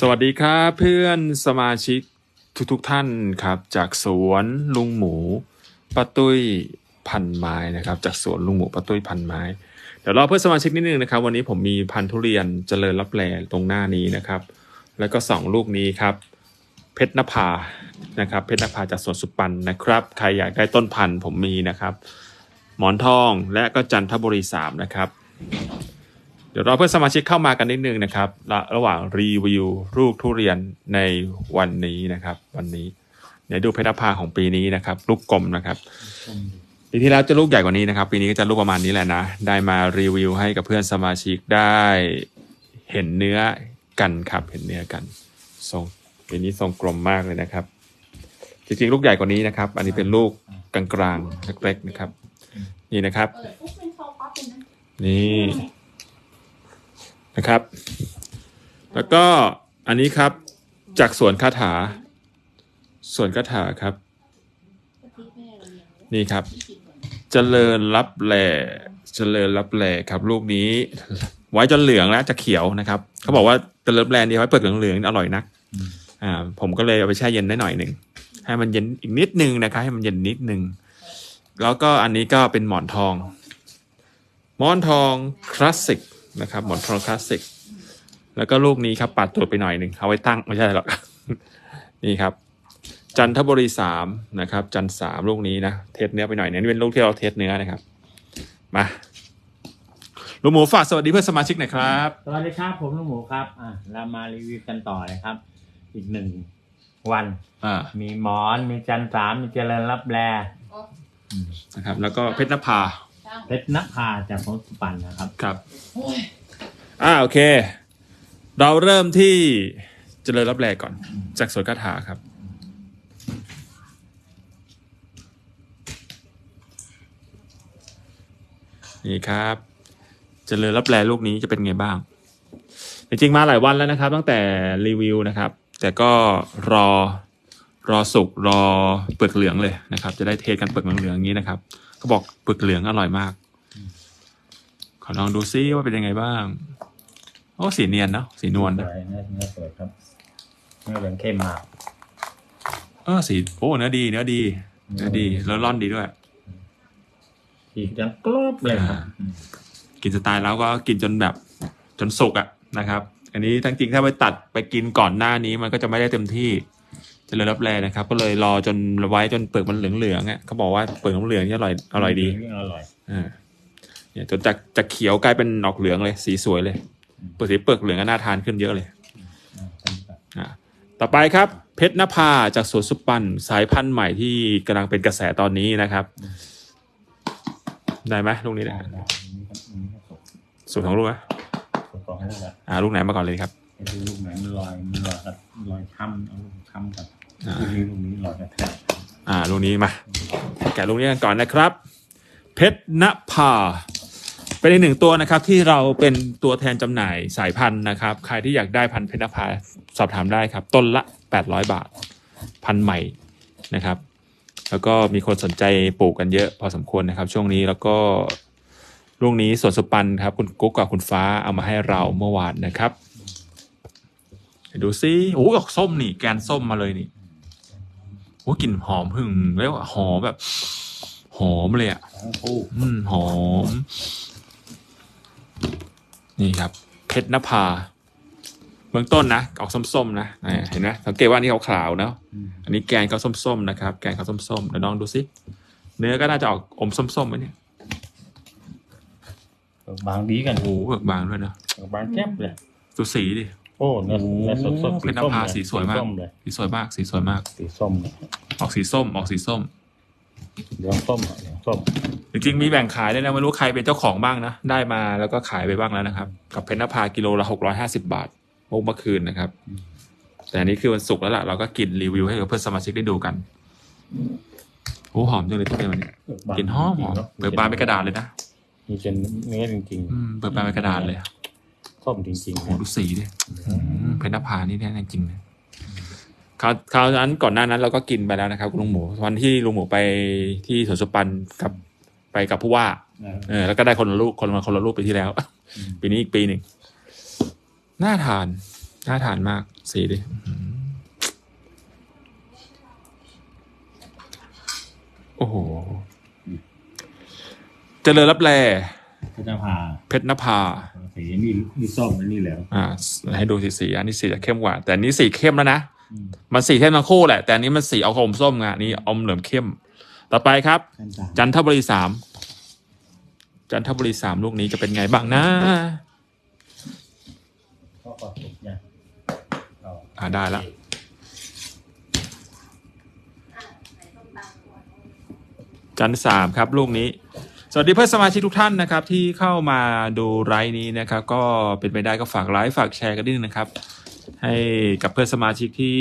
สวัสดีครับเพื่อนสมาชิกทุกๆทท่านครับ จากสวนลุงหมูป้าตุ้ยพันไม้นะครับ จากสวนลุงหมูป้าตุ้ยพันไม้ เดี๋ยวรอเพื่อนสมาชิกนิดนึงนะครับ วันนี้ผมมีพันธุ์ทุเรียนเจริญรับแลตรงหน้านี้นะครับ แล้วก็สองลูกนี้ครับ เพชรนภานะครับ เพชรนภาจากสวนสุปันนะครับ ใครอยากได้ต้นพันธุ์ผมมีนะครับ หมอนทองและก็จันทบุรีสามนะครับ ดี๋ยวเราเพื่อนสมาชิกเข้ามากันนิดนึงนะครับ ระระหว่างรีวิวลูกทุเรียนในวันนี้นะครับ วันนี้ เดี๋ยวดูเพชรพาของปีนี้นะครับ ลูกกลมนะครับปีที่แล้วจะลูกใหญ่กว่านี้นะครับ ปีนี้ก็จะลูกประมาณนี้แหละนะ ได้มารีวิวให้กับเพื่อนสมาชิกได้เห็นเนื้อกันครับ เห็นเนื้อกันทรงปีนี้ทรงกลมมากเลยนะครับ จริงๆ ลูกใหญ่กว่านี้นะครับ อันนี้เป็นลูกกลางๆเล็กๆนะครับ นี่นะครับนโซฟาเป็ นะครับ แล้วก็อันนี้ครับจากสวนคาถาสวนคาถาครับ นี่ครับเจริญรับแหล่เจริญรับแหล่ครับ ลูกนี้ ไว้จนเหลืองแล้วจะเขียวนะครับเขาบอกว่าเจริญรับแหล่นี่ไว้เปิดเหลืองๆอร่อยนักอ่า ผมก็เลยเอาไปแช่เย็นได้หน่อยหนึ่งให้มันเย็นอีกนิดนึงนะครับ ให้มันเย็นนิดนึงแล้วก็อันนี้ก็เป็นหมอนทอง หมอนทองคลาสสิก นะครับหมอนทองคลาสสิกแล้วก็ลูกนี้ครับปัดตัวไปหน่อยหนึ่งเอาไว้ตั้งไม่ใช่หรอก นี่ครับ จันทบุรีสามนะครับ จันทร์สามลูกนี้นะเทสเนื้อไปหน่อยเนี่ยนี่เป็นลูกที่เราเทสเนื้อนะครับ มาลุงหมูฝากสวัสดีเพื่อนสมาชิกหน่อยครับสวัสดีครับผมลุงหมูครับ อะเรามารีวิวกันต่อเลยครับ อีกหนึ่งวันอ่ามีหมอนมีจันทร์สามมีเจริญรับแลอ๋อนะครับ แล้วก็เพชรนภาช่าง เพชรนภาจากของสุปันนะครับ ครับโอ้ยอ่าโอเค เราเริ่มที่เจริญรับแลก่อน จากสวนคาถาครับ นี่ครับ เจริญรับแลลูกนี้จะเป็นไงบ้าง จริงๆมาหลายวันแล้วนะครับ ตั้งแต่รีวิวนะครับ แต่ก็รอรอสุกรอเปลือกเหลืองเลยนะครับ จะได้เทสกันเปลือกเหลืองๆอย่างนี้นะครับ เขาบอกเปลือกเหลืองอร่อยมาก ขอลองดูซิว่าเป็นยังไงบ้าง โอ้สีเนียนเนาะสีนวลสนะวยเนื้อเนื้อสวยครับเนื้อเหลืองเข้มมากเออสีโอ้เนื้อดีเนื้อดีเนื้อดีแล้วร่อนดีด้วยฉีกดังกรอบเลยครับอืมกินสไตล์แล้วก็กินจนแบบ จนสุกอะนะครับ อันนี้ทั้งจริงถ้าไปตัดไปกินก่อนหน้านี้มันก็จะไม่ได้เต็มที่ เจะเลยรับแรนะครับ ก็เลยรอจนไว้จนเปลือกมันเหลืองๆอะเขาบอกว่าเปลือกเหลืองๆนี่อร่อยอร่อยดีอร่อยอ่าเนี่ยจนจากจากเขียวกลายเป็นออกเหลืองเลย สีสวยเลยเปลือกสีเปลือกเหลืองก็น่าทานขึ้นเยอะเลยอะต่อไปครับเพชรนภาจากสวนสุปันสายพันธุ์ใหม่ที่กำลังเป็นกระแสตอนนี้นะครับ ได้ไหมลูกนี้ได้ได้ได้อันนี้ครับอันนี้ก็สดสูตรของลูกไหมสดกรองให้ได้แล้วอ่าลูกไหนมาก่อนเลยครับให้ดูลูกไหนมันลอยมันลอยกับลอยช้ำเอาลูกช้ำกับอ่า ลูกนี้ลูกนี้ลอยกระแทกอ่าลูกนี้มา แกะลูกนี้กันก่อนนะครับ เพชรนภาเป็นอีกหนึ่งตัวนะครับที่เราเป็นตัวแทนจำหน่ายสายพันธุ์นะครับ ใครที่อยากได้พันธุ์เพชรนภาสอบถามได้ครับ ต้นละ 800 บาท พันธุ์ใหม่นะครับ แล้วก็มีคนสนใจปลูกกันเยอะพอสมควรนะครับ ช่วงนี้แล้วก็ลูกนี้สวนสุปันครับ คุณกุ๊กกับคุณฟ้าเอามาให้เราเมื่อวานนะครับ ดูซิโอ้ยออกส้มนี่แกนส้มมาเลยนี่ โอ้ยกลิ่นหอมพึ่งแล้วาหอมแบบ หอมเลยอะทั้งคู่อืมหอม นี่ครับเพชรนภาเบื้องต้นนะออกส้มๆนะอ่าเห็นไหมสังเกตว่าอันนี่ขาวๆเนาะอืมอันนี้แกนเขาส้มๆนะครับ แกนเขาส้มๆเดี๋ยวลองดูสิเนื้อก็น่าจะออกอมส้มๆไหมเนี่ยบางดีกันโอ้โหเบิกบางด้วยนะบางแจ๊บเลยดูสีดิ โอ้เนื้อเนื้อสดสดเพชรนภาสีสวยมากส้มเลยสีสวยมากสีสวยมากสีส้มเลยออกสีส้มออกสีส้มเหลืองส้มอะเหลืองส้มจริงๆมีแบ่งขายด้วยนะไม่รู้ใครเป็นเจ้าของบ้างนะได้มาแล้วก็ขายไปบ้างแล้วนะครับ กับเพชรนภากิโลละหกร้อยห้าสิบาทเมื่อคืนนะครับ แต่อันนี้คือวันศุกร์แล้วล่ะเราก็กินรีวิวให้กับเพื่อนสมาชิกได้ดูกันโอ้หอมจังเลยที่เป็นวันนี้กลินหอมหอมเปิดบานเป็นกระดาษเลยนะมีเป็นเนื้อจริงอืมเปิดบานเป็นกระดาษเลยๆ ส้มจริงโอ้ๆโหนะดูสีดิอืมเพชรนภานี่แน่จริงเลยคราวคราวนั้นก่อนหน้านั้นเราก็กินไปแล้วนะครับคุณลุงหมูวันที่ลุงหมูไปที่สวนสุปันกับไปกับผู้ว่าเออแล้วก็ได้คนละลูกคนละคนละลูกไปที่แล้ว ปีนี้อีกปีหนึ่งน่าทานน่าทานมากสีดิอื้อหือโอ้โหเจริญรับแลก็จะพาเพชรนภาสี นี่นี่ส้มอันนี้เหลืองอ่า ให้ดูสีสีอันนี้สีจะเข้มกว่า แต่อันนี้สีเข้มแล้วนะอืมมันสีเข้มทั้งคู่แหละ แต่อันนี้มันสีเอาอมส้มไงอันนี้อมเหลืองเข้ม ต่อไปครับขั้นสามจันทบุรีสามจันทบุรีสามลูกนี้จะเป็นไงบ้างนะก็กดสุกยังก็อ่าได้แล้วจันทร์สามครับ ลูกนี้ส วัสดีเพื่อนสมาชิกทุกท่านนะครับ ที่เข้ามาดูไลฟ์นี้นะครับ ก็เป็นไปได้ก็ฝากไลฟ์ฝากแชร์กันด้วยนะครับ ให้กับเพื่อนสมาชิกที่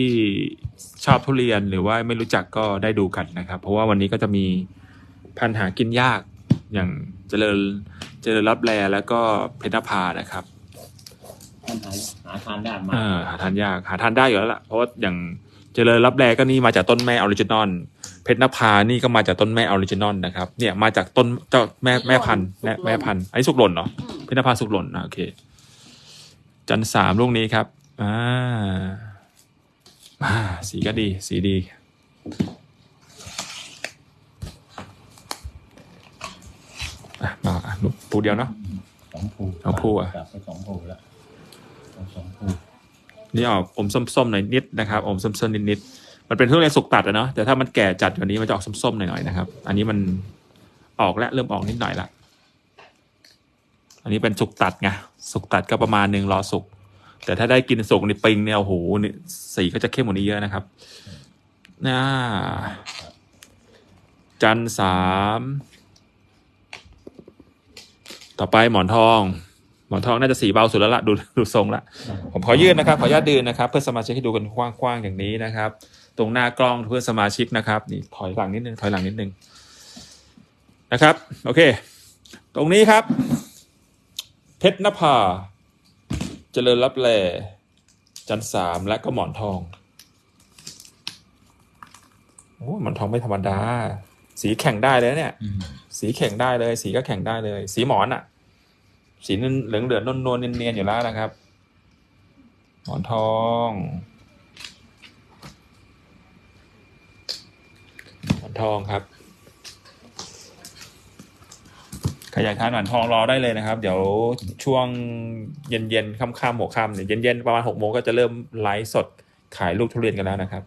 ชอบทุเรียนหรือว่าไม่รู้จักก็ได้ดูกันนะครับ เพราะว่าวันนี้ก็จะมีพันธุ์หากินยากอย่างเจริญเจริญรับแลแล้วก็เพชรนภานะครับขั้นหาหาทานได้มาเออหาทานยากหาทานได้อยู่แล้วล่ะเพราะว่าอย่างเจริญรับแลก็นี่มาจากต้นแม่ออริจินอล เพชรนภานี่ก็มาจากต้นแม่ออริจินอลนะครับ เนี่ยมาจากต้นเจ้าแม่แม่พันธุ์แม่แม่พันธุ์อันนี้สุกหล่นเนาะอืมเพชรนภาสุกหล่นนะโอเค จันทร์สามลูกนี้ครับอ่าอ่าสีก็ดี สีดีอะมาอะลูกปูเดียวเนาะสองภูสองภูอะกลับไปสองภูแล้วเอาสองภูนี่ออกอมส้มๆหน่อยนิดนะครับ อมส้มๆนิดๆ มันเป็นทุเรียนสุกตัดอะเนาะแต่ถ้ามันแก่จัดกว่านี้มันจะออกส้มๆหน่อยๆนะครับ อันนี้มันออกแล้วเริ่มออกนิดหน่อยละอันนี้เป็นสุกตัดไงสุกตัดก็ประมาณหนึ่งรอสุกแต่ถ้าได้กินสุกในปิงเนี่ยโอ้โหนี่สีก็จะเข้มกว่านี้เยอะนะครับน่าจันสามต่อไปหมอนทอง หมอนทองน่าจะสีเบาสุดแล้วละดูดูทรงละผมขอยื่นนะครับ ขออนุญาตดืนนะครับ เพื่อสมาชิกให้ดูกันกว้างๆอย่างนี้นะครับ ตรงหน้ากล้องเพื่อสมาชิกนะครับนี่ถอยหลังนิดนึงถอยหลังนิดนึงนะครับโอเค ตรงนี้ครับ เพชรนภาเจริญรับแลจันทร์สามและก็หมอนทองโอ้ยหมอนทองไม่ธรรมดา สีแข่งได้เลยนะเนี่ยอืมสีแข่งได้เลย สีก็แข่งได้เลย สีหมอนอะสีเหลืองเหลืองๆนวลๆเนียนๆอยู่แล้วนะครับ หมอนทองหมอน ทองครับ ใครอยากทานหมอนทองรอได้เลยนะครับ เดี๋ยวช่วงเย็นๆค่ำๆหัวค่ำเนี่ยเย็นๆประมาณหกโมงก็จะเริ่มไลฟ์สดขายลูกทุเรียนกันแล้วนะครับ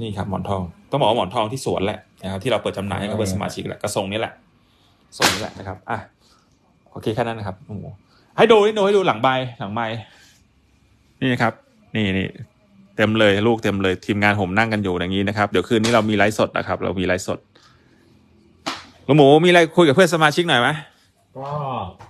นี่ครับหมอนทอง ต้องบอกว่าหมอนทองที่สวนแหละนะครับที่เราเปิดจำหน่ายให้กับเพื่อนสมาชิกแหละก็ทรงนี้แหละทรงนี้แหละนะครับอะโอเคแค่นั้นนะครับโอ้โหให้ดูให้ดูให้ดูหลังใบหลังใบนี่นะครับ นี่นี่ เต็มเลยลูกเต็มเลยทีมงานผมนั่งกันอยู่อย่างนี้นะครับเดี๋ยวคืนนี้เรามีไลฟ์สดนะครับ เรามีไลฟ์สดลุงหมูมีอะไรคุยกับเพื่อนสมาชิกหน่อยไหมก็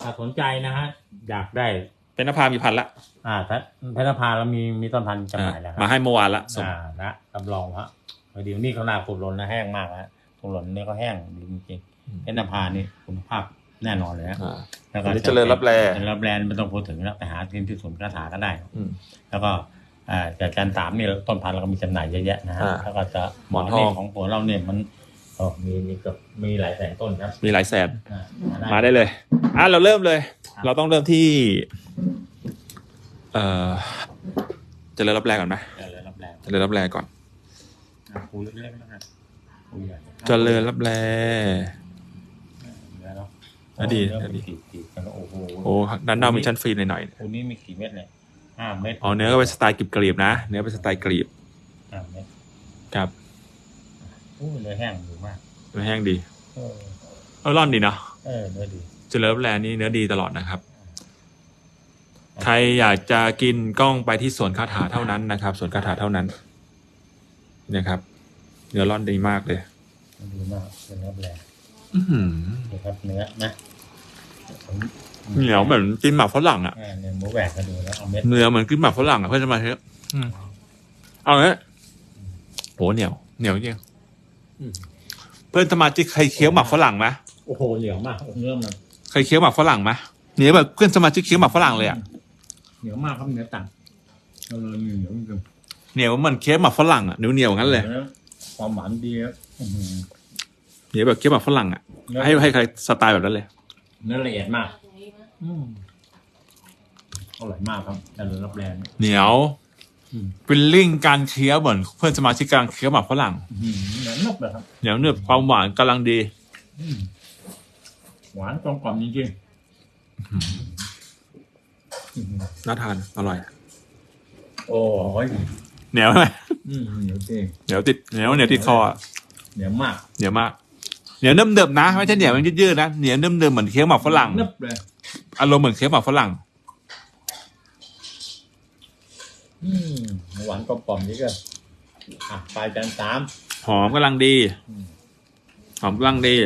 ถ้าสนใจนะฮะอยากได้เป็นนภามีพันละ อ่าถ้าเพชรพาเรามีมีต้นพันธุ์จำหน่ายแล้วคมารับให้เมื่อวานละส่งอ่านะรับรองฮะพอดีนี่เขาหนาขุดหล่นนะแห้งมากฮะขุดหล่นนี่ก็แห้งดีจริงๆเพชรพานี่คุณภาพแน่นอนเลยนะอ่า แล้วอันนี้เจริญรับแล เจริญรับแลไม่ต้องพูดถึงแล้วไปหาที่ที่ศูนย์กระถาก็ได้ อืม แล้วก็ อ่าจากการสามนี่ต้นพันธุ์เราก็มีจำหน่ายเยอะแยะนะฮะอ่าแล้วก็จะหมอนทองของหัวเราเนี่ยมันโอ้มีมีเกือบมีหลายแสนต้นครับมีหลายแสน อ่ามาได้เลย อะเราเริ่มเลยเราต้องเริ่มที่ เอ่อเจริญรับแรงก่อนไหมเจริญรับแลเจริญรับแรงก่อนอ่าปูเล็กๆแล้วกันปูใหญ่เจริญรับแรง เนื้อเนาะอะดีเนื้ออะดีเป็นขีดๆกันแล้วโอ้โหโอ้ด้านนอกมีชั้นฟรีหน่อยปูนี้มีกี่เม็ดเลย ห้าเม็ดๆอ๋อเนื้อก็เป็นสไตล์กรีบๆนะเนื้อเป็นสไตล์กรีบห้าเม็ดครับโอ้เนื้อแห้งอยู่มากเนื้อแห้งดีเออเออร่อนดีเนาะเออเนื้อดีเจริญรับแรงนี่เนื้อดีตลอดนะครับ ใครอยากจะกินกล้องไปที่สวนคาถาเท่านั้นนะครับสวนคาถาเท่านั้นเนี่ยครับ เนื้อร่อนดีมากเลยดีมากเป็นเนื้อแบรอื้อหือนี่ครับเนื้อนะผม เหนียวเหมือนกินหมากฝรั่งอะอ่าเนื้อหมูแหวกก็ดูแล้วเอาเม็ดเนื้อเหมือนกินหมากฝรั่งอะเพื่อนจะมาเทปอืมเอาเนี้ยโหเหนียวเหนียวจริงเพื่อนสมาชิกเคยเคี้ยวหมากฝรั่งไหมโอ้โหเหนียวมากเนื้อมันเคยเคี้ยวหมากฝรั่งไหมเหนียวแบบเพื่อนสมาชิกเคี้ยวหมากฝรั่งเลยอะเหนียวมากครับเนื้อตังเออเหนียวจริงเหนียวเหมือนเคี้ยวหมากฝรั่งอะเหนียวเหนียวๆงั้นเลยนื้อความหวานดีครับอื้อหือเหนียวแบบเคี้ยวหมากฝรั่งอะเนื้อให้ให้ใครสไตล์แบบนั้นเลย เนื้อละเอียดมาก อย่างนี้นะอืมอร่อยมากครับแต่เรือรับแรงเหนียวอืม ฟิลลิ่งการเคี้ยวเหมือนเพื่อนสมาชิกกำลังเคี้ยวหมากฝรั่ง อืมเหนียวนึบเลยครับ เหนียวเนืบความหวานกำลังดี อืมหวานกลมกล่อมจริงๆอืมน่าทาน อร่อย โอ้ยเหนียวไหมอืมเหนียวจริงเหนียวติดเหนียวเหนียวติดคออะเหนียวมากเหนียวมาก เหนียวเนิ่มเดิมๆนะ ไม่ใช่เหนียวมันยืดๆนะ เหนียวเนิ่มเดิมๆเหมือนเคี้ยวหมากฝรั่ง นึบเลย อารมณ์เหมือนเคี้ยวหมากฝรั่ง อืมหวานกลมกล่อมนี่ก็อะปลายจานสามหอมกำลังดีอืมหอมกำลังดี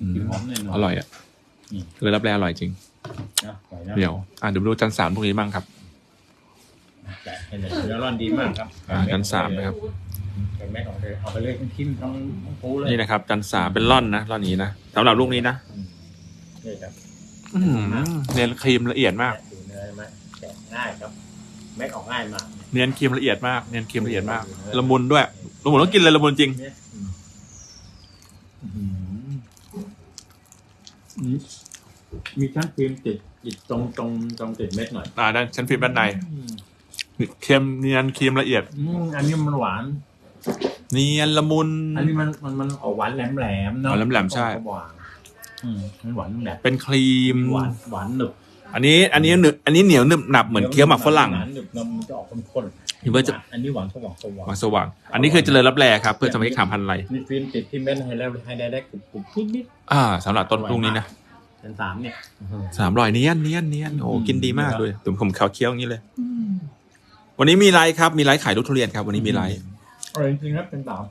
อืมกลิ่นหอมแน่นอนอร่อยอะอืม เลยรับแรอร่อยจริง นะปล่อยนะเดี๋ยวอะเดี๋ยวมาดูจานสามตรงนี้บ้างครับแกะให้เลยเนื้อร่อนดีมากครับอ่าจานสามนะครับ เป็นแม่ของเธอเอาไปเลยทิ้มทั้งทั้งปูเลย นี่นะครับจานสามเป็นร่อนนะร่อนนี้นะสำหรับลูกนี้นะ อืม นี่ครับอื้อหือเนียนครีมละเอียดมาก ดูเนื้อไหมแกะง่ายครับแม็กออกง่ายมาก เนียนครีมละเอียดมากเนียนครีมละเอียดมากละมุนด้วยละมุนต้องกินเลยละมุนจริงเนี่ยอืมอืมอืมมีชั้นฟิล์มติดติดตรงตรงตรงติดเม็ดหน่อยอ่าด้านชั้นฟิล์มด้านในอืมเค็มเนียนครีมละเอียด อืมอันนี้มันหวาน เนียนละมุน อันนี้มันมันมันออกหวานแหลมแหลมๆเนาะอ๋อแหลมๆใช่หวาน อืมมันหวานแหลมเป็นครีม หวานหวานหนึบอันนี้อันนี้หนึบอันนี้เหนียวหนึบหนับเหมือนเคี้ยวหมากฝรั่งหวานหนึบนมมันจะออกข้นๆหรือว่าจะอันนี้หวานสว่างสว่างหวานสว่าง อันนี้คือเจริญรับแรครับ เพื่อจะไม่ให้ขามพันธุ์อะไรมีฟิล์มติดที่เม็ดให้แล้วให้ได้ได้กรุบกรุบนิดนิดอ่าสำหรับต้นลูกนี้นะเป็นสามเนี่ยสามรอยเนียนเนียนเนียนโอ้อืมกินดีมากเลยผมผมขาวเคี้ยวอย่างนี้เลยวันนี้มีไลฟ์ครับมีไลฟ์ขายลูกทุเรียนครับ วันนี้มีไลฟ์อร่อยจริงๆครับเป็นสาม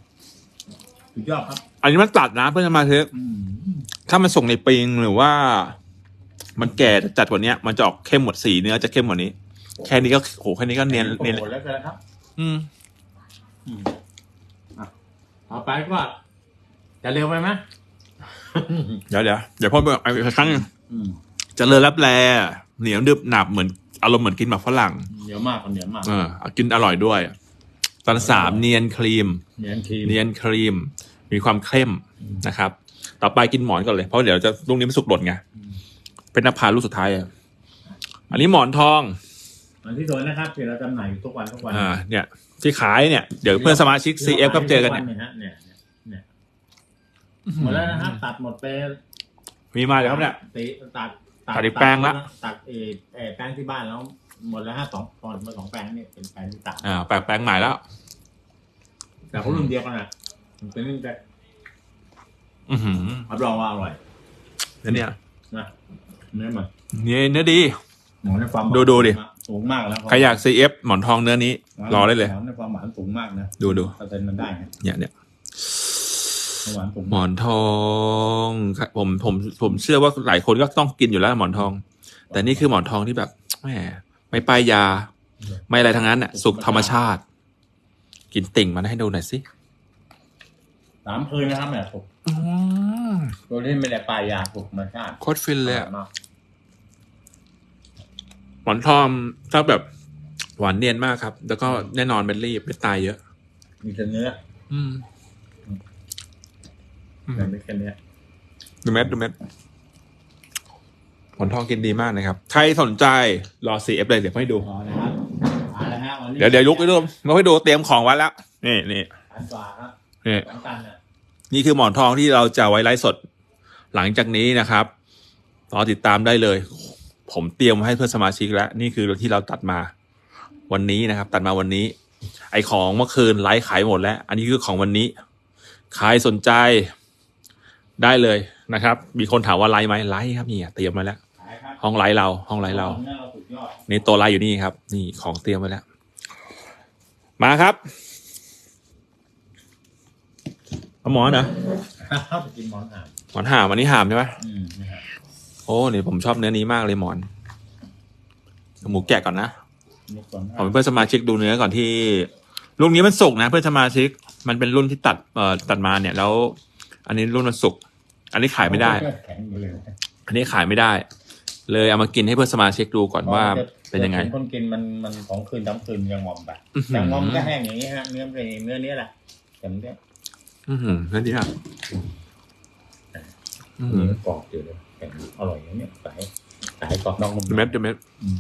สุดยอดครับ อันนี้มันตัดนะเพื่อนสมาชิกอืมถ้ามันส่งในปิงหรือว่า มันแก่จัดกว่านี้มันจะออกเข้มหมดสีเนื้อจะเข้มกว่านี้ แค่นี้ก็โหแค่นี้ก็เนียนเนียนโอ้โหแล้วกันนะครับ อืมอืมอะต่อไปก็จะเร็วไปไหมเดี๋ยวเดี๋ยวเดี๋ยวพ่อบอกอีกครั้งหนึ่งอืมเจริญรับแลเหนียวดึบหนับเหมือนอารมณ์เหมือนกินหมากฝรั่งเหนียวมากเหนียวมาก เออกินอร่อยด้วย ตอนสามเนียนครีมเหนียวครีมเนียนครีม มีความเข้มนะครับ ต่อไปกินหมอนก่อนเลย เพราะเดี๋ยวจะลูกนี้มันสุกหล่นไงอืมเป็นนภาลูกสุดท้ายอะอันนี้หมอนทองอันที่สวยนะครับที่เราจำหน่ายอยู่ทุกวันทุกวันอ่าเนี่ย ที่ขายเนี่ยเดี๋ยวเพื่อนสมาชิก CF ก็เจอกันเนี่ยเนี่ยฮะเนี่ยเนี่ยหมดแล้วนะครับตัดหมดไปมีมาเดี๋ยวครับเนี่ยตีตัดตัดอีกแปลงละตัดเออเออแปลงที่บ้านแล้ว หมดแล้วฮะสองตอนมาสองแปลงเนี่ยเป็นแปลงที่ตัดอ่าแปลงแปลงใหม่แล้ว แต่เขารุ่นเดียวกันอะมันเป็นเรื่องแต่อือหือรับรองว่าอร่อยแล้วเนี่ยนะเนื้อมันเนี่ยเนื้อดีหมอในความหวานดูดูดิ สูงมากแล้วใครอยาก CF หมอนทองเนื้อนี้ รอได้เลย หมอในความหวานสูงมากนะดูดูเปอร์เซ็นต์มันได้นะเนี่ยเนี่ยหวานสูงหมอนทองครับผมผมผมเชื่อว่าหลายคนก็ต้องกินอยู่แล้วหมอนทอง แต่นี่คือหมอนทองที่แบบแหม ไม่ป้ายยา ไม่อะไรทั้งนั้นอะ สุกธรรมชาติ กินติ่งมันให้ดูหน่อยสิสามคืนนะครับเนี่ยถูกตัวนี้ไม่ได้ปลายยาถูกธรรมชาติโคตรฟินเลยอะมากหมอนทองถ้าแบบหวานเนียนมากครับ แล้วก็แน่นอนเป็นรีบเป็นตายเยอะ มีแต่เนื้อ อืมอืมแต่ไม่แค่เนื้อดูเม็ดดูเม็ด หมอนทองกินดีมากนะครับ ใครสนใจรอ CF เลยเดี๋ยวให้ดูพอนะครับเอาละฮะวันนี้เดี๋ยวเดี๋ยวลุกให้ดูลุกให้ดูเตรียมของไว้แล้ว นี่นี่อันกว่าครับนี่สองตันอะนี่คือหมอนทองที่เราจะไว้ไลฟ์สด หลังจากนี้นะครับรอติดตามได้เลย ผมเตรียมไว้ให้เพื่อนสมาชิกแล้ว นี่คือที่เราตัดมาวันนี้นะครับ ตัดมาวันนี้ ไอของเมื่อคืนไลฟ์ขายหมดแล้ว อันนี้คือของวันนี้ใครสนใจได้เลยนะครับ มีคนถามว่าไลฟ์ไหมไลฟ์ครับนี่เตรียมไว้แล้วขายครับ ห้องไลฟ์เรา ห้องไลฟ์เรานื้อเราสุดยอดนี่ตัวไลฟ์อยู่นี่ครับ นี่ของเตรียมไว้แล้ว มาครับเอาหมอนเหรอครับกินหมอนอ่านหมอนหามอันนี้หามใช่ไหมอืมนะครับโอ้เนี่ยผมชอบเนื้อนี้มากเลยหมอนหมูแกะก่อนนะนี่ก่อนผมเป็นเพื่อนสมาชิกดูเนื้อก่อนที่รุ่นนี้มันสุกนะ เพื่อนสมาชิกมันเป็นรุ่นที่ตัดเอ่อตัดมาเนี่ยแล้ว อันนี้รุ่นมันสุกอันนี้ขายไม่ได้แข็งอยู่เลยอันนี้ขายไม่ได้ เลยเอามากินให้เพื่อนสมาชิกดูก่อนว่าเป็นยังไงคนกินมันมันของคืนทั้งคืนยังงอมไปอื้อหือยังงอมก็แห้งอย่างนี้ฮะเนื้อเป็นเนื้อเนี้ยแหละแต่มันก็อือหือนั่นดีครับอือหืเนื้ออกรอบอยู่เลยแข็งอร่อยอย่างเนี้ยใสสายกรอบนอกนุ่มเม็ดเม็ดอืม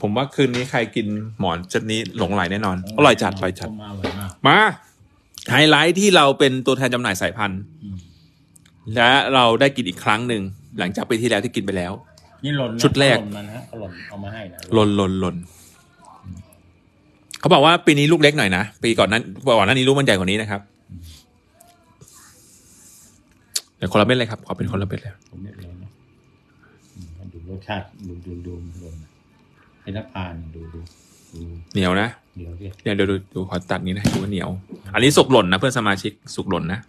ผมว่าคืนนี้ใครกินหมอนเจนนี้หลงไหลแน่นอนอร่อยจัดไปจัดเข้ามาอร่อยมากมาไฮไลท์ที่เราเป็นตัวแทนจำหน่ายสายพันธุ์อืมและเราได้กินอีกครั้งหนึ่ง หลังจากปีที่แล้วที่กินไปแล้ว นี่หล่นนะชุดแรกหล่นมันฮะเขาหล่นเอามาให้นะหล่นหล่นหล่นเขาบอกว่าปีนี้ลูกเล็กหน่อยนะปีก่อนนั้นก่อนหน้านี้ลูกมันใหญ่กว่านี้นะครับเดี๋ยวคนละเม็ดเลยครับขอเป็นคนละเม็ดเลยผมเนี่ยเลยนะอืมดูรสชาติดูดูดูหล่นให้นักพานดูดูดูเหนียวนะเดี๋ยวดิเนี่ยเดี๋ยวดูดูขอตัดนี้นะให้ดูว่าเหนียว อันนี้สุกหล่นนะเพื่อนสมาชิกสุกหล่นนะ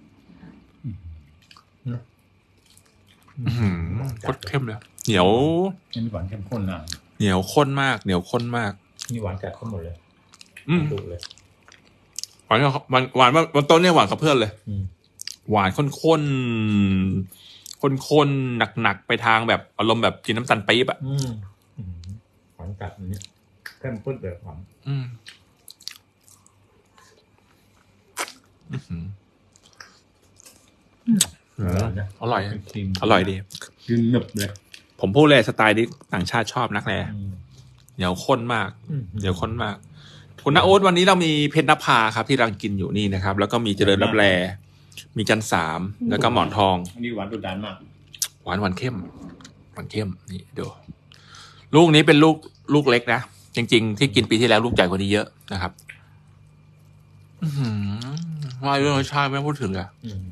อื้อหือ โคตรเข้มเลย เหนียวนี่มีหวานเข้มข้นนะเหนียวข้นมาก เหนียวข้นมากนี่หวานจัดข้นหมดเลย อืมดูเลยหวานกับหวานหวานว่าวันต้นเนี่ยหวานกับเพื่อนเลยอืมหวานข้นข้นข้นข้นหนักหนักๆไปทางแบบอารมณ์แบบกินน้ำตาลปี๊บอะอืมอืมหวานจัดอันนี้เข้มข้นเลยหวาน อืมอื้อหืออร่อยนะอร่อยเป็นครีมอร่อยดียืนหนึบเลย ผมพูดเลยสไตล์นี้ต่างชาติชอบนักแลอืมเหนียวข้นมากอืมเหนียวข้นมาก คุณนาโอ๊ตวันนี้เรามีเพชรนภาครับที่เรากินอยู่นี่นะครับ แล้วก็มีเจริญรับแลมีจันสามแล้วก็หมอนทองอันนี้หวานดุดันมากหวานหวานเข้มหวานเข้มนี่ดูลูกนี้เป็นลูกลูกเล็กนะจริง ๆ ที่กินปีที่แล้วลูกใหญ่กว่านี้เยอะนะครับอือหือว่าเรื่องรสชาติไม่พูดถึงเลยอืม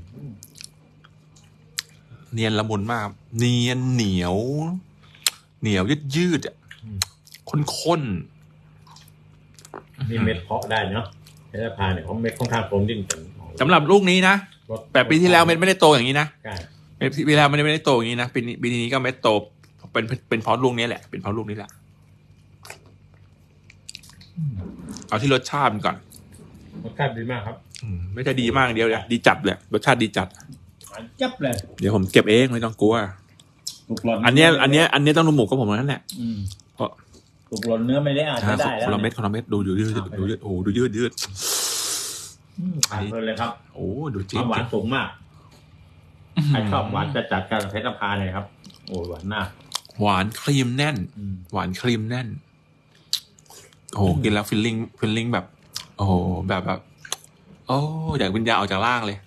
เนียนละมุนมาก เนียนเหนียว เหนียวยืดยืดๆอะข้นๆนี่เม็ดเพาะได้เนาะเพชรพาเนี่ยเขาเม็ดค่อนข้างกลมดิ้นกันสำหรับลูกนี้นะรสแต่ปีที่แล้วเม็ดไม่ได้โตอย่างนี้นะใช่เม็ดปีที่แล้วไม่ได้ไม่ได้โตอย่างนี้นะปีนี้ปีนี้ก็เม็ดโต เป็นเป็นเพราะลูกนี้แหละเป็นเพราะลูกนี้แหละเอาที่รสชาติมันก่อนรสชาติดีมากครับอืมไม่ได้ดีมากอย่างเดียวเลยดีจัดเลยรสชาติดีจัด หวานจับเลย เดี๋ยวผมเก็บเองไม่ต้องกลัวถูกหล่นอันเนี้ยอันเนี้ยอันเนี้ยต้องดูหมูกับผมนั่นแหละอืมเพราะ ถูกหล่นเนื้อไม่ได้อาจใช่จะได้คแล้วนละเม็ดคนละเม็ดดูดูยืดดูยืดโอ้โหดูยืดยืดอืมทานเพลินเลยครับโอ้ดูคจริงวามหวานสูงมากใครชอบหวานจะจัดการเพชรพาเนี่ยครับ โอ้หวานมากหวานครีมแน่น อืม หวานครีมแน่น โอ้โหกินแล้วฟิลลิ่งฟิลลิ่งแบบ โอ้โห แบบแบบ โอ้อยากวิญญาณออกจากร่างเลย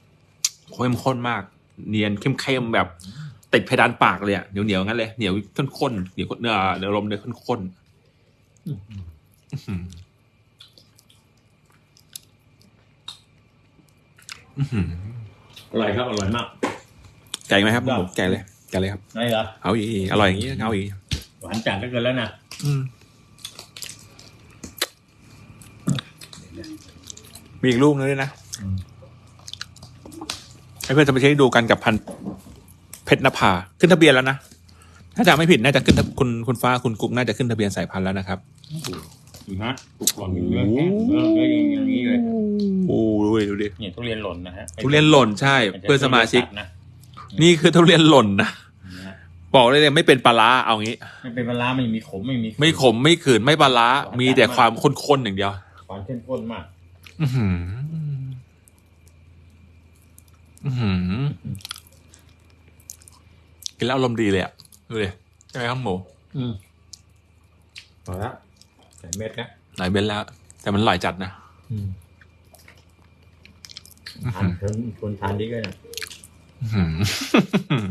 เข้มข้นมาก เนียนเข้มเข้มๆแบบติดเพดานปากเลยอะเหนียวเหนียวๆงั้นเลยเหนียวข้นข้นๆเหนียวเนื้อเนื้อลมเนื้อข้นข้นอืมๆอื้อหืออื้อหืออร่อยครับอร่อยมากไก่ไหมครับได้ผมไก่เลยไก่เลยครับไงเหรอเอาอีกอร่อยอย่างนี้เอาอีกหวานจัดก็เกินแล้วนะอืมมีอีกลูกนึงด้วยนะอืม ให้เพื่อนจะไปเช็คดูกันกับพันธุ์เพชรนภาขึ้นทะเบียนแล้วนะถ้าจำไม่ผิดน่าจะขึ้นทะคุณคุณฟ้าคุณกุ๊กน่าจะขึ้นทะเบียนสายพันธุ์แล้วนะครับนี่ฮะถูกหล่นเนื้อแห้งเนื้อเนื้ออย่างนี้เลยโอ้ดูดิดูดิเนี่ยทุเรียนหล่นนะฮะทุเรียนหล่นใช่ เพื่อนสมาชิกนะนี่คือทุเรียนหล่นนะนะฮะบอกเลยเลยไม่เป็นปลาร้าเอางี้ ไม่เป็นปลาร้าไม่มีขมไม่มีไม่ขมไม่ขืนไม่ปลาร้ามีแต่ความข้นๆอย่างเดียวหวานเข้มข้นมากอือหืออือหือ กินแล้วอารมณ์ดีเลยอะดูดิใช่ไหมครับหมูอืมพอละใส่เม็ดนะหลายเบนแล้ว แต่มันอร่อยจัดนะอืมทานคนคนทานดีก็เนี่ยอื้อหือ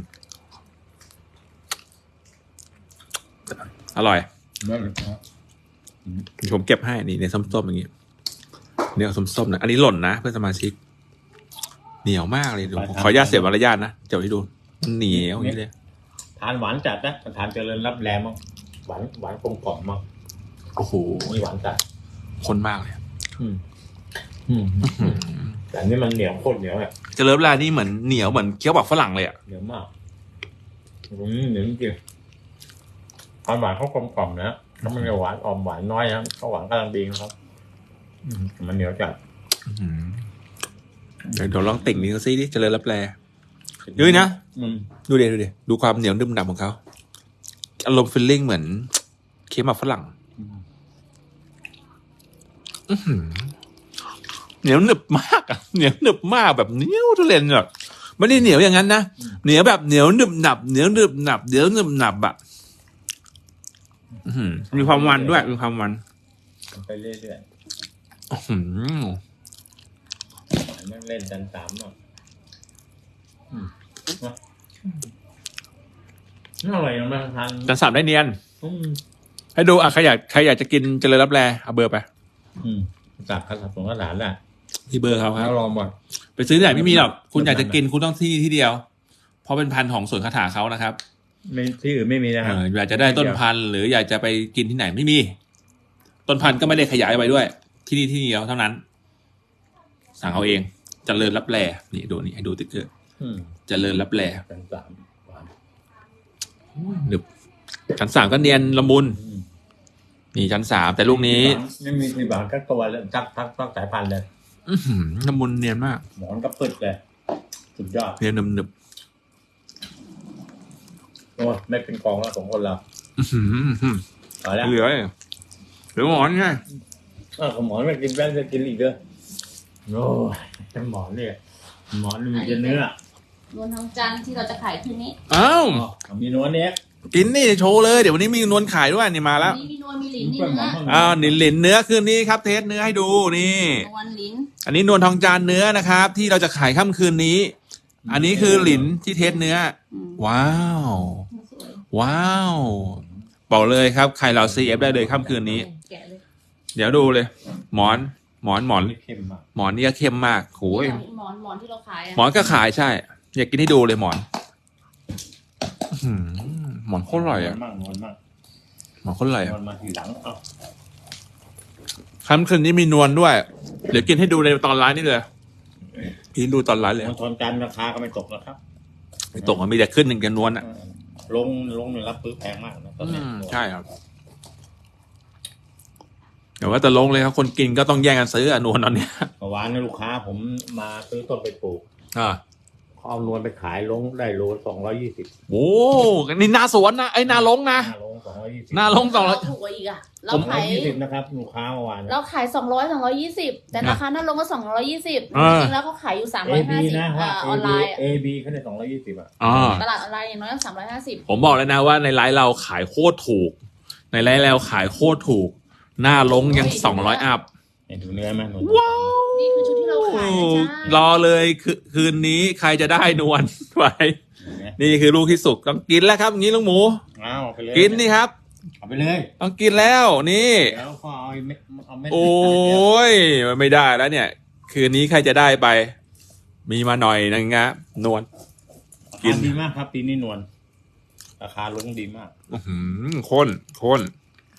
อร่อยเนื้อนะผมเก็บให้นี่ในส้มๆอย่างนี้เนี่ยส้มๆนะอันนี้หล่นนะเพื่อนสมาชิก เหนียวมากเลยดูผมขออนุญาตเสียมารยาทนะเดี๋ยวให้ดูมันเหนียวอย่างนี้เลยทานหวานจัดนะทานเจริญรับแรงมั้งหวานหวานกลมกล่อมมั้งโอ้โหนี่หวานจัดข้นมากเลยอืมอืมแต่อันนี่มันเหนียวโคตรเหนียวอะเจริญลานี่เหมือนเหนียวเหมือนเคี้ยวแบบฝรั่งเลยอะเหนียวมากอืมเหนียวจริงๆความหวานเขากลมกล่อมนะเขาไม่ได้หวานอ่อมหวานน้อยนะเขาหวานกำลังดีนะครับอืมแต่มันเหนียวจัดอื้อหือ เดี๋ยวเดี๋ยวลองติ่งนี้เขาซิดิเจริญรับแลดูนะอืมดูเดี๋ยวดูเดี๋ยวดูความเหนียวนุ่มหนับของเขาอารมณ์ฟิลลิ่งเหมือน เคี้ยวหมากฝรั่งอืมอื้อหือเหนียวหนึบมากอะเหนียวหนึบมากแบบเหนียวทุเรียนแบบไม่ได้เหนียวอย่างนั้นนะเหนียวแบบเหนียวหนึบหนับเหนียวหนึบหนับเหนียวหนึบหนับอะอื้อหือมีความมันด้วยมีความมันไปเรื่อยอื้อหือๆ มันเล่นจันสามอะอืมนะนี่อร่อยอย่างมากทานจันสามได้เนียน อืมให้ดูอะใครอยากใครอยากจะกินเจริญรับแลเอาเบอร์ไป อืมจากขนาดสงขลาแหละที่เบอร์เขาครับ แล้วรอหมด ไปซื้อที่ไหนไม่มีหรอก คุณอยากจะกินคุณต้องที่นี่ที่เดียว เพราะเป็นพันธุ์ของสวนคาถาเขานะครับไม่ที่อื่นไม่มีนะคเอรับ ออยากจะได้ต้นพันธุ์หรืออยากจะไปกินที่ไหนไม่มี ต้นพันธุ์ก็ไม่ได้ขยายไปด้วย ที่นี่ที่เดียวเท่านั้น สั่งเอาเองเจริญรับแลนี่ดูนี่ให้ดูติ๊กเกอร์อืมเจริญรับแลจันสามหวานหนึบชั้นสามก็เนียนละมุนอืมนี่ชั้นสามแต่ลูกนี้ไม่มีสีบางกักตัวเลยจักทักทักสายพันธุ์เลยอื้อหือละมุนเนียนมาก หมอนก็ปึดเลยสุดยอดเนียนหนึบหนึบโอ้ยไม่เป็นกองแล้วของคนเราอื้อหืออื้อหือเอาแล้วเหลือเหลือหมอนไงเออของหมอนไม่กินแป้งจะกินอีกเด้อ โอ้ยแต่หมอนเนี่ยหมอนนี่มีแต่เนื้อนวลทองจันทร์ที่เราจะขายคืนนี้อ้าว อ๋อมีเนื้อเนี้ยกินนี่โชว์เลย เดี๋ยววันนี้มีนวลขายด้วยนี่มาแล้ว นี่มีนวลมีลิ้นนี่เนื้ออ้าวนินหลินเนื้อคืนนี้ครับ เทสเนื้อให้ดูนี่ นวลลิ้นอันนี้นวลทองจานเนื้อนะครับ ที่เราจะขายค่ำคืนนี้ อันนี้คือหลินที่เทสเนื้อ อืมว้าว สวยว้าวบอกเลยครับใครเราซีเอฟได้เลยค่ำคืนนี้ แกะเลย เดี๋ยวดูเลย หมอน หมอนหมอนไม่เค็มมากหมอนนี่ก็เข้มมากโอ้ยหมอนหมอนที่เราขายอะหมอนก็ขายใช่ อยากกินให้ดูเลยหมอนอื้อหือหมอนโคตรอร่อยอะนวลมากนวลมากหมอนโคตรอร่อยนอะวลมาทีหลังเอ้าค่ำคืนนี้มีนวลด้วย เดี๋ยวกินให้ดูในตอนไลน์นี่เลยกินดูตอนไลน์เลยมันทนกันราคาก็ไม่ตกนะครับไม่ตกมันมีแต่ขึ้นหนึ่งกันนวลอะลงลงเนี่ยรับปื้อแพงมากนะตอนอืนี้มใช่ครับ แต่ว่าแต่ลงเลยครับคนกินก็ต้องแย่งกันซื้ออะนวลตอนเนี้ยเมื่อวานเนยลูกค้าผมมาซื้อต้นไปปลูกอ่าเขาเอานวลไปขายลงได้โลสองร้อยยี่สิบโอ้นี่หนาสวนนะไอ้ยหนาลงนะหน้าลงสองร้อยยี่สิบหน้าลงสองร้อยเราถูกกว่าอีกอะเราสองร้อขายยยี่สิบนะครับลูกค้าเมื่อวานเราขายสองร้อยสองร้อยยี่สิบแต่ราคาหน้าลงก็สองร้อยยี่สิบอ่าจริงๆแล้วเขาขายอยู่สามเอร้อยบีห้าสิบนะว่าอเออนไลบีน์อะเอบีเขาได้สองร้อยยี่สิบอะอ่า ตลาดออนไลน์อย่างน้อยก็สามร้อยห้าสิบผมบอกเลยนะว่าในไลฟ์เราขายโคตรถูก ในไลฟ์เราขายโคตรถูก หน้าลงยังสองร้อยอัพเห็นดูเนื้อไหมนวลว้าวนี่คือชุดที่เราขายนะจ๊ะรอเลยคืนคืนนี้ใครจะได้นวลไว้เห็นไหมนี่คือลูกที่สุกต้องกินแล้วครับอย่างนี้ลุงหมูเอาเอาไปเลยกินนี่ครับเอาไปเลยต้องกินแล้วนี่เดี๋ยวเขาเอาเม็ดเอาเม็ดโอ้ยมันไม่ได้แล้วเนี่ย คืนนี้ใครจะได้ไป มีมาหน่อยนึงนะนวลกิกินนดีมากครับปีนี้นวลราคาลงดีมาก อื้อหือข้นข้น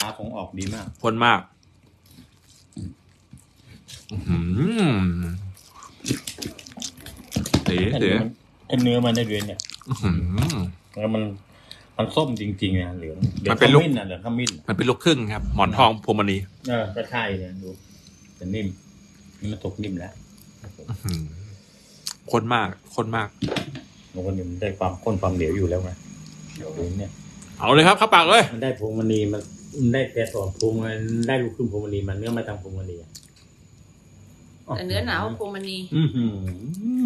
ราคาของออกดีมากข้นมากอื้อหือเต๋เต๋ไอ้เนื้อมันได้ด้วยเนี่ย อื้อหือ แล้วมันมันส้มจริงๆนะเหลืองเหลืมัองนเป็นขลูก มิ้นอะเหลืองขมิ้นมันเป็นลูกครึ่งครับ หมอนทองพรหมณีเออก็ใช่เนี่ยดูจะนิ่มนี่มันตกนิ่มแล้วอื้อหือข้นมากข้นมาก มันก็นิ่มนได้ความข้นความเหลวอยู่แล้วไงเดี๋ยวนี้เนี่ย เอาเลยครับเข้าปากเลย มันได้พวงมณีมันมัน ได้แต่ส่วนพวงมันได้ลูกครึ่งพวงมณีมันเนื้อมาทางพวงมณีอะแต่เนื้อหนาวพวงมณีอือหื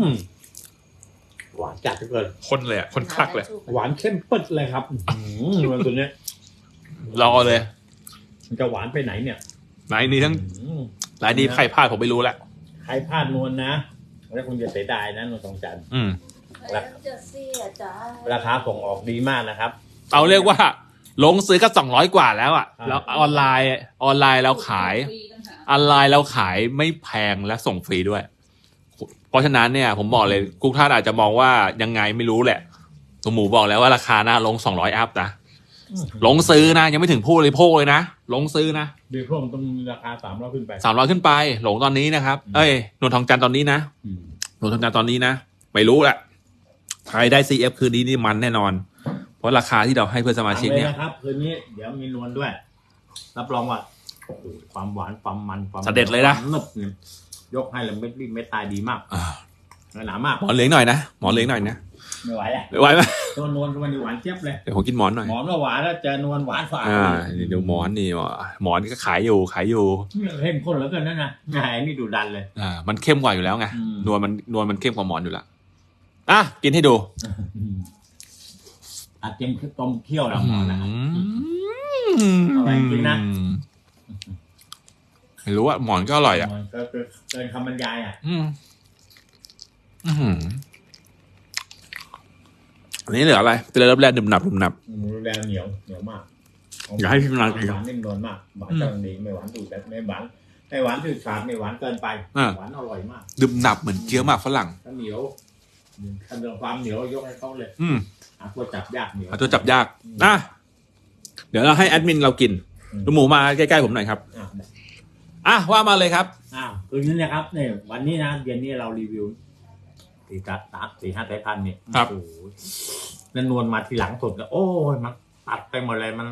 อหวานจัดเหลือเกินคนเลยอะคนคลักเลย หวานเข้มปึ๊ดเลยครับอื้อหือมันตัวเนี้ยรอเลย มันจะหวานไปไหนเนี่ยไหนนี้ทั้งอื้อหลายนี้ใครพลาดผมไม่รู้แล้วใครพลาดนวลนะแล้วคุณจะเสียดายนะนวลทองจันทร์อืมแล้วจะเสียใจ ราคาส่งออกดีมากนะครับ เอาเรียกว่า ลงซื้อก็สองร้อยกว่าแล้วอะครับแล้วออนไลน์ออนไลน์เราขายออนไลน์เราขายไม่แพงและส่งฟรีด้วย เพราะฉะนั้นเนี่ย ผมบอกเลยทุกท่านอาจจะมองว่ายังไงไม่รู้แหละตัวหมูบอกแล้วว่าราคาหน้าลงสองร้อยอัพนะลงซื้อนะ ยังไม่ถึงผู้บริโภคเลยนะลงซื้อนะเดี๋ยวพวกมันต้องมีราคาสามร้อยขึ้นไปสามร้อยขึ้นไป หลงตอนนี้นะครับ เอ้ยนวลทองจันทร์ตอนนี้นะอืมนวลทองจันทร์ตอนนี้นะไม่รู้แหละใครได้ CF คืนนี้นี่มันแน่นอน เพราะราคาที่เราให้เพื่อนสมาชิกฟังเลเนี่ยนะครับคืนนี้เดี๋ยวมีนวลด้วยรับรองว่าโอ้โหความหวานความมันความเสด็จเลยนะ ความหนึบเนี่ยยกให้เลยเม็ดรีบเม็ดตายดีมากอ่าเนื้อหนามากหมอนเหลืองหน่อยนะ หมอนเหลืองหน่อยนะไม่ไหวแล้วไหวไหมตัวนวลก็มันหวานเจี๊ยบเลยเดี๋ยวผมกินหมอนหน่อย หมอนก็หวานแล้วเจอนวลหวานฝาดอ่านี่ดูหมอนนี่ว่ะหมอนก็ขายอยู่ขายอยู่เข้มข้นเหลือเกินนั่นนะไงนี่ดูดันเลยอ่ามันเข้มกว่าอยู่แล้วไงอืมนวลมันนวลมันเข้มกว่าหมอนอยู่แล้วอะกินให้ดู อาจเต็มต้มเคี่ยวแล้วหมอนะครับอืมอร่อยจริงนะไม่รู้ว่าหมอนก็อร่อยอะมันก็คือเกินคำบรรยายอะ อืมอื้อหืออันนี้เหลืออะไรเจริญรับแรงดึมหนับดึมหนับหมูแดงเหนียวเหนียวมากอย่าให้พี่มานานกินหวานนิ่มนวลมากหวานอืมกำลังดีไม่หวานดูดแต่ไม่หวานไม่หวานถือขาดไม่หวานเกินไปอ่าหวานอร่อยมากดึมหนับเหมือนเกี๊ยวหมากฝรั่งถ้าเหนียวถ้าเรื่องความเหนียวยกให้เขาเลย อืม อะตัวจับยากเหนียวเอาตัวจับยากอะเดี๋ยวเราให้แอดมินเรากินอืมลูกหมูมาใกล้ๆผมหน่อยครับอะอะว่ามาเลยครับอ้าวคืนนี้นะครับเนี่ยวันนี้นะเย็นนี้เรารีวิวสี่จัดสามสี่ห้าสายพันธุ์เนี่ยครับโอ้โหแล้วนวลมาทีหลังสุดแล้วโอ้ยมันตัดไปหมดเลยมัน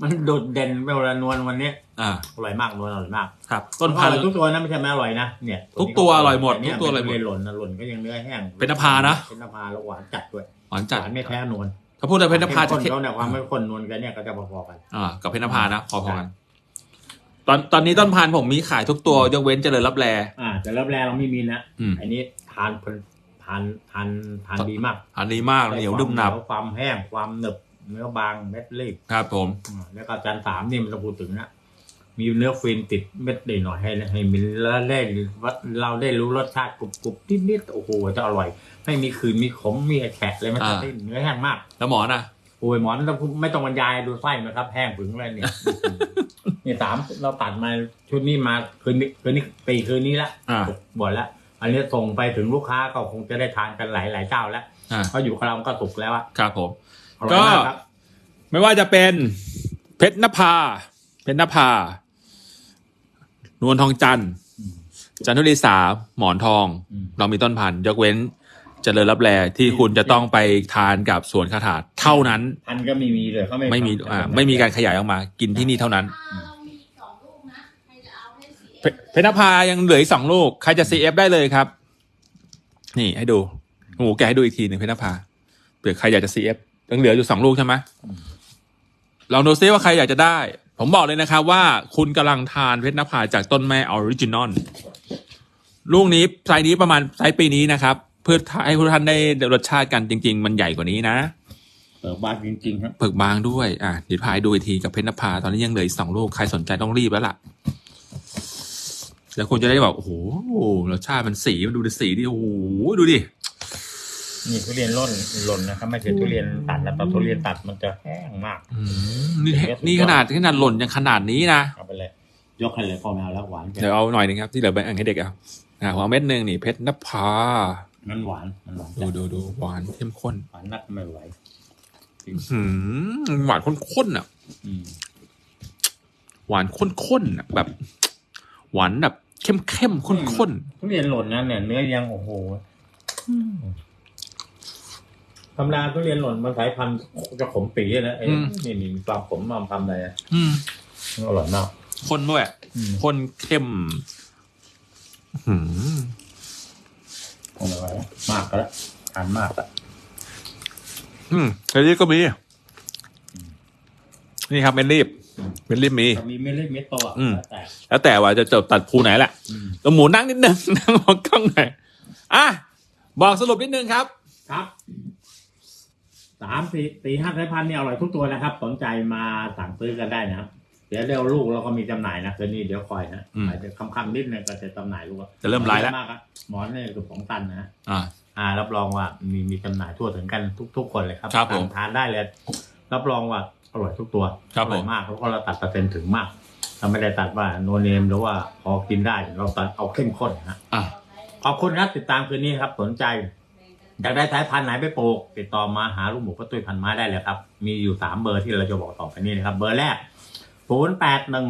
มันโดดเด่นไปหมดเลยนวลวันนี้อ่าอร่อยมากนวลอร่อยมากครับ ต้นพันอร่ธุ์อยทุกตัวนะไม่ใช่ไม่อร่อยนะเนี่ยทุกตัวอร่อยหมดเนี่ทุกตัวอร่อยหมดเป็นหล่นนะหล่นก็ยังเนื้อแห้งเป็นนภานะเป็นนภาแล้วหวานจัดด้วยหวานหจัดวานไม่แพ้นวลถ้าพูดถึงเพชรนภาจะเข้มข้นเข้มเขาเนี่ยความไม่ข้นนวลกันเนี่ยก็จะพอๆกันอ่ากับเพชรนภานะพอๆกันตอนตอนนี้ต้นพันธุ์ผมมีขายทุกตัวยกเว้นเจริญรับแลอ่าแต่รอบแรกเราไม่มีนะอืมอันนี้ทานเพลินทานทานทานดีมากอันนี้มากเหนียวดึมหนับความแห้งความหนึบ เนื้อบางเม็ดรีบครับผมอ่าแล้วก็จานสามนี่มันจะพูดถึงนะมีเนื้อฟินติดเม็ดหน่อยๆให้ให้มีแล้วได้วัดเราได้รู้รสชาติกรุบกรุบนิดนิดๆโอ้โหจะอร่อย ไม่มีคืนมีขมมีแฉะเลยมันจะได้เนื้อแห้งมาก แล้วหมอน่ะโอ้ยหมอนต้องไม่ต้องบรรยายดูไส้นะครับ แห้งผึงเลยเนี่ยนี่สามเราตัดมาชุดนี้มาคืนนี้คืนนี้ปีคืนนี้ละอ่าบ่อยแล้วอันนี้ส่งไปถึงลูกค้าก็คงจะได้ทานกันหลายหลายๆเจ้าแล้วอ่าเพราะอยู่กับเราก็สุกแล้วอะครับผมอร่อยมา กครับไม่ว่าจะเป็นเพชรนภา เพชรนภา นวลทองจันทร์อืมจันทุรีสาหมอนทองอืมเรามีต้นพันธุ์ยกเว้นเจริญรับแลที่คุณจะต้องไปทานกับสวนคาถาเท่านั้นอันก็ไม่มีเลยเขาไม่ไม่มีอ่าไม่มีการขยายออกมา กินที่นี่เท่านั้นอ่าเรามีสองลูกนะใครจะเอาให้สีเพเพชรนภายังเหลืออีกสองลูก ใครจะ CF ได้เลยครับ นี่ให้ดูหมูแกะให้ดูอีกทีหนึ่งเพชรนภาเผื่อใครอยากจะ CF ยังเหลืออยู่สองลูกใช่ไหมลองดูซิว่าใครอยากจะได้ ผมบอกเลยนะครับว่าคุณกำลังทานเพชรนภาจากต้นแม่ออริจินอลลูกนี้ไซส์นี้ประมาณไซส์ปีนี้นะครับ เพื่อให้ทุกท่านได้รสชาติกันจริง ๆ มันใหญ่กว่านี้นะเปิดบานจริงๆครับเผือกบางด้วยอะเดี๋ยวพายดูอีกทีกับเพชรนภาตอนนี้ยังเหลืออีกสองลูกใครสนใจต้องรีบแล้วล่ะแล้วคุณจะได้แบบโอ้โหรสชาติมันสีมันดูดิสีดิโอ้โหดูดิ นี่ทุเรียนร่นหล่นนะครับไม่ใช่ทุเรียนตัดนะแต่ทุเรียนตัดมันจะแห้งมากอืมนี่นี่ขนาดขนาดหล่นยังขนาดนี้นะเอาไปเลยยกให้เลยพ่อแมวแล้วหวานเดี๋ยวเอาหน่อยหนึงครับที่เหลือไปอ่านให้เด็กเอาอะหัวเม็ดหนึ่งนี่เพชรนภามันหวานมันหวานดูดูดูหวานเข้มข้นหวานนักไม่ไหวหืมหวานข้นๆอะอืมหวานข้นๆอะแบบ หวานแบบเข้มเข้มๆข้นทุเรียนหล่นนะเนี่ยเนื้อยังโอ้โห ธรรมดาทุเรียนหล่นมันสายพันธุ์จะขมปีนะไอ้นี่นี่มีความขมความทำอะไรอะๆอืมอร่อยมากข้นด้วยอืมข้นเข้มหืมอร่อยมากก็แล้วทานมากอะอืมเฮลี่ก็มี นี่ครับเมนรีบเมนรีบมีมีเม็ดเล็กเม็ดโตอะอืมแต่แล้วแต่ว่าจะจบตัดภูไหนแหละอืมตัวหมูนั่งนิดนึง นั่งมองกล้องหน่อยอะบอกสรุปนิดนึงครับ ครับ สามสี่สี่ห้าสายพันธุ์นี่อร่อยทุกตัวนะครับ สนใจมาสั่งซื้อกันได้นะครับเดี๋ยวเดี๋ยวลูกเราก็มีจำหน่ายนะคืนนี้เดี๋ยวคอยนะอืมอาจจะคำๆนิดนึงก็จะจำหน่ายลูกอะจะเริ่มไลฟ์แล้ว มากครับหมอนเนี่ยเกือบสองตันนะฮะ อ่า อ่ารับรองว่ามีมีจำหน่ายทั่วถึงกันทุกทุกคนเลยครับครับผมสั่งทานได้เลย รับรองว่าอร่อยทุกตัวครับอร่อยผม มากเพราะเราตัดเปอร์เซ็นต์ถึงมากเราไม่ได้ตัดว่าโนเนมหรือว่าพอกินได้เราตัดเอาเข้มข้นนะฮะอะขอบคุณครับติดตามคืนนี้ครับสนใจ อยากได้สายพันธุ์ไหนไปปลูกติดต่อมาหาลูกหมูป้าตุ้ยพันไม้ได้เลยครับ มีอยู่สามเบอร์ที่เราจะบอกต่อไปนี้นะครับ เบอร์แรกศูนย์แปดหนึ่ง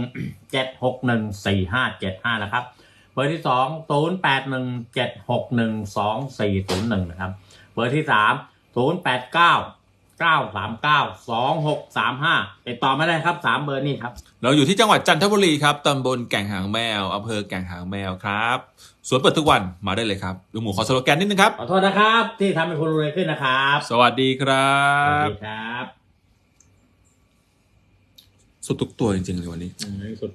เจ็ดหกหนึ่งสี่ห้าเจ็ดห้านะครับ เบอร์ที่สองศูนย์แปดหนึ่งเจ็ดหกหนึ่งสองสี่ศูนย์หนึ่งนะครับ เบอร์ที่สามศูนย์แปด เก้าเก้าสามเก้าสองหกสามห้าติดต่อมาได้ครับสามเบอร์นี้ครับ เราอยู่ที่จังหวัดจันทบุรีครับตำบลแก่งหางแมวอำเภอแก่งหางแมวครับสวนเปิดทุกวันมาได้เลยครับลุงหมูขอสโลแกนนิดนึงครับ ขอโทษนะครับ ที่ทำให้คุณรวยขึ้นนะครับ สวัสดีครัสวัสบดีครับสุดทุกตัวจริงๆเลยวันนี้ อืมสุด